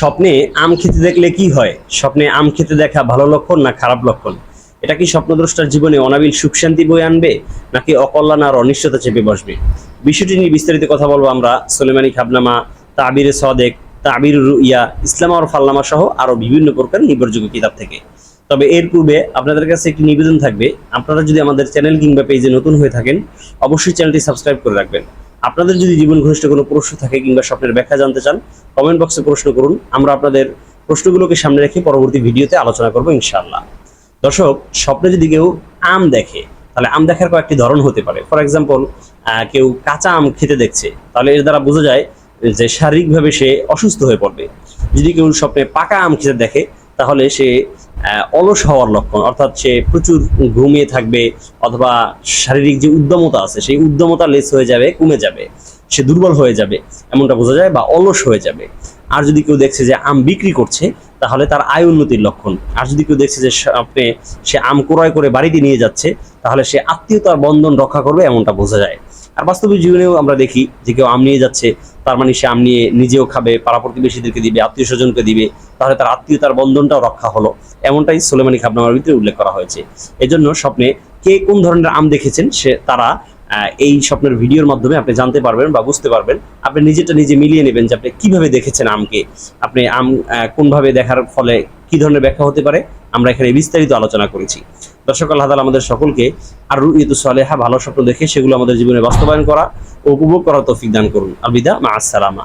স্বপ্নে আম খেতে দেখলে কি হয়? স্বপ্নে আম খেতে দেখা ভালো লক্ষণ না খারাপ লক্ষণ? এটা কি স্বপ্নদ্রষ্টার জীবনে অনাবিল সুখ শান্তি বই আনবে, নাকি অকল্যাণ আর অনিশ্চয়তা চেপে বসবে? বিষয়টি নিয়ে বিস্তারিত কথা বলব আমরা সোলেমানি খাবনামা, তাবিরে সদেক, তাবির ইয়া ইসলাম আর ফাল্লামা সহ আরও বিভিন্ন প্রকার নির্ভরযোগ্য কিতাব থেকে। তবে এর পূর্বে আপনাদের কাছে একটি নিবেদন থাকবে, আপনারা যদি আমাদের চ্যানেল কিংবা পেজে নতুন হয়ে থাকেন, অবশ্যই চ্যানেলটি সাবস্ক্রাইব করে রাখবেন। আপনাদের যদি জীবন ঘনিষ্ঠ কোনো প্রশ্ন থাকে কিংবা স্বপ্নের ব্যাখ্যা জানতে চান কমেন্ট বক্সে প্রশ্ন করুন। আমরা আপনাদের প্রশ্নগুলোকে সামনে রেখে পরবর্তী ভিডিওতে আলোচনা করব ইনশাআল্লাহ। দর্শক, স্বপ্নে যদি কেউ আম দেখে, তাহলে আম দেখার কয়েকটি ধরন হতে পারে। ফর এক্সাম্পল কেউ কাঁচা আম খেতে দেখছে, তাহলে এর দ্বারা বোঝা যায় যে শারীরিকভাবে সে অসুস্থ হয়ে পড়বে। যদি কেউ স্বপ্নে পাকা আম খেতে দেখে, তাহলে সে অলস হওয়ার লক্ষণ, অর্থাৎ সে প্রচুর ঘুমিয়ে থাকবে অথবা শারীরিক যে উদ্যমতা আছে, সেই উদ্যমতা লেস হয়ে যাবে, কমে যাবে। সে দুর্বল হয়ে যাবে, এমনটা বোঝা যায়, বা অলস হয়ে যাবে। আর যদি কেউ দেখছে যে আম বিক্রি করছে, তাহলে তার আয় উন্নতির লক্ষণ। আর যদি কেউ দেখছে যে আপনি, সে আম ক্রয় করে বাড়িতে নিয়ে যাচ্ছে, তাহলে সে আত্মীয়তার বন্ধন রক্ষা করবে, এমনটা বোঝা যায়। আর বাস্তবিক জীবনেও আমরা দেখি যে কেউ আম নিয়ে যাচ্ছে তার মানে সে আম নিয়ে নিজেও খাবে, পাড়া প্রতিবেশীদেরকে দিবে, আত্মীয় স্বজনকে দিবে, তাহলে তার আত্মীয়তার বন্ধনটাও রক্ষা হলো। এমনটাই সোলেমানি খাবনামার ভিতরে উল্লেখ করা হয়েছে। এজন্য স্বপ্নে কে কোন ধরনের আম দেখেছেন সে তারা এই স্বপ্নের ভিডিওর মাধ্যমে আপনি জানতে পারবেন বা বুঝতে পারবেন। আপনি নিজেটা নিজে মিলিয়ে নেবেন যে আপনি কীভাবে দেখেছেন আমকে। আপনি আম কোনভাবে দেখার ফলে কি ধরনের ব্যাখ্যা হতে পারে? আমরা এখানে বিস্তারিত আলোচনা করেছি। দর্শক আল্লাহ তালা আমাদের সকলকে আর রুইতু সালেহা, ভালো স্বপ্ন দেখে সেগুলো আমাদের জীবনে বাস্তবায়ন করা ও উপভোগ করার তৌফিক দান করুন। আলবিদা মা আসসালামা